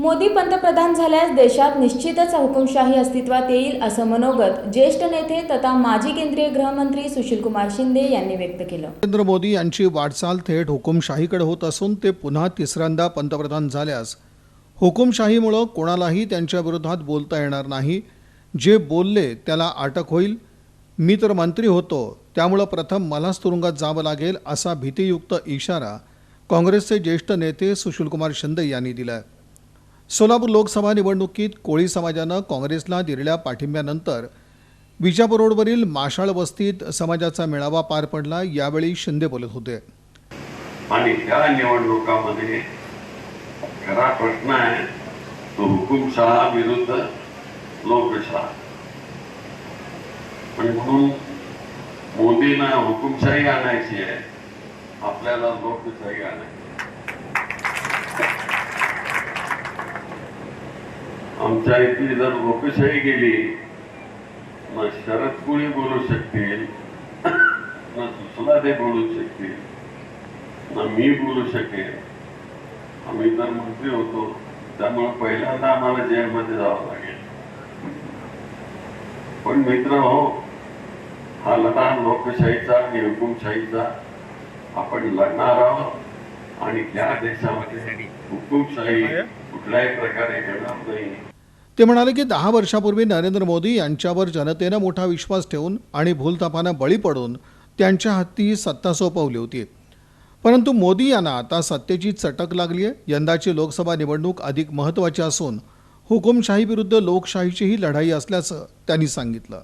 मोदी पंतप्रधान झाल्यास देशात निश्चितच हुकुमशाही अस्तित्वात येईल असं मनोगत ज्येष्ठ नेते तथा माजी केंद्रीय गृहमंत्री सुशीलकुमार शिंदे यांनी व्यक्त केलं. नरेंद्र मोदी यांची वाटचाल थेट हुकुमशाहीकडे होत असून ते पुन्हा तिसऱ्यांदा पंतप्रधान झाल्यास हुकुमशाहीमुळं कोणालाही त्यांच्या विरोधात बोलता येणार नाही. जे बोलले त्याला अटक होईल. मी तर मंत्री होतो. त्यामुळं प्रथम मलाच तुरुंगात जावं लागेल असा भीतीयुक्त इशारा काँग्रेसचे ज्येष्ठ नेते सुशीलकुमार शिंदे यांनी दिला आहे सोलापूर लोकसभा निवडणुकीत कोळी समाजानं काँग्रेसला दिलेल्या पाठिंब्यानंतर विजापूर रोडवरील माशाळ वस्तीत समाजाचा मेळावा पार पडला यावेळी शिंदे बोलत होते. आणि त्या निवडणुकामध्ये खरा प्रश्न आहे तो हुकुमशहा विरुद्ध लोकशाह आणि म्हणून मोदींना हुकुमशाही आणायची आहे आपल्याला लोकशाही आणायची आमच्या इथली जर लोकशाही गेली मग शरद कोळी बोलू शकतील? मग सुशला ते बोलू शकतील. मग मी बोलू शकेन. आम्ही तर मंत्री होतो. त्यामुळे पहिल्यांदा आम्हाला जेलमध्ये जावं लागेल. पण मित्र हो हा लढा लोकशाहीचा आणि हुकुमशाहीचा आपण लढणार आहोत आणि त्या देशामध्ये हुकुमशाही कुठल्याही प्रकारे घडणार नाही. ते म्हणाले की दहा वर्षापूर्वी नरेंद्र मोदी यांच्यावर जनतेनं मोठा विश्वास ठेवून आणि भूलथापानं बळी पडून त्यांच्या हाती सत्ता सोपवली होती. परंतु मोदी यांना आता सत्तेची चटक लागली आहे. यंदाची लोकसभा निवडणूक अधिक महत्त्वाची असून हुकुमशाही विरुद्ध लोकशाहीचीही लढाई असल्याचं त्यांनी सांगितलं.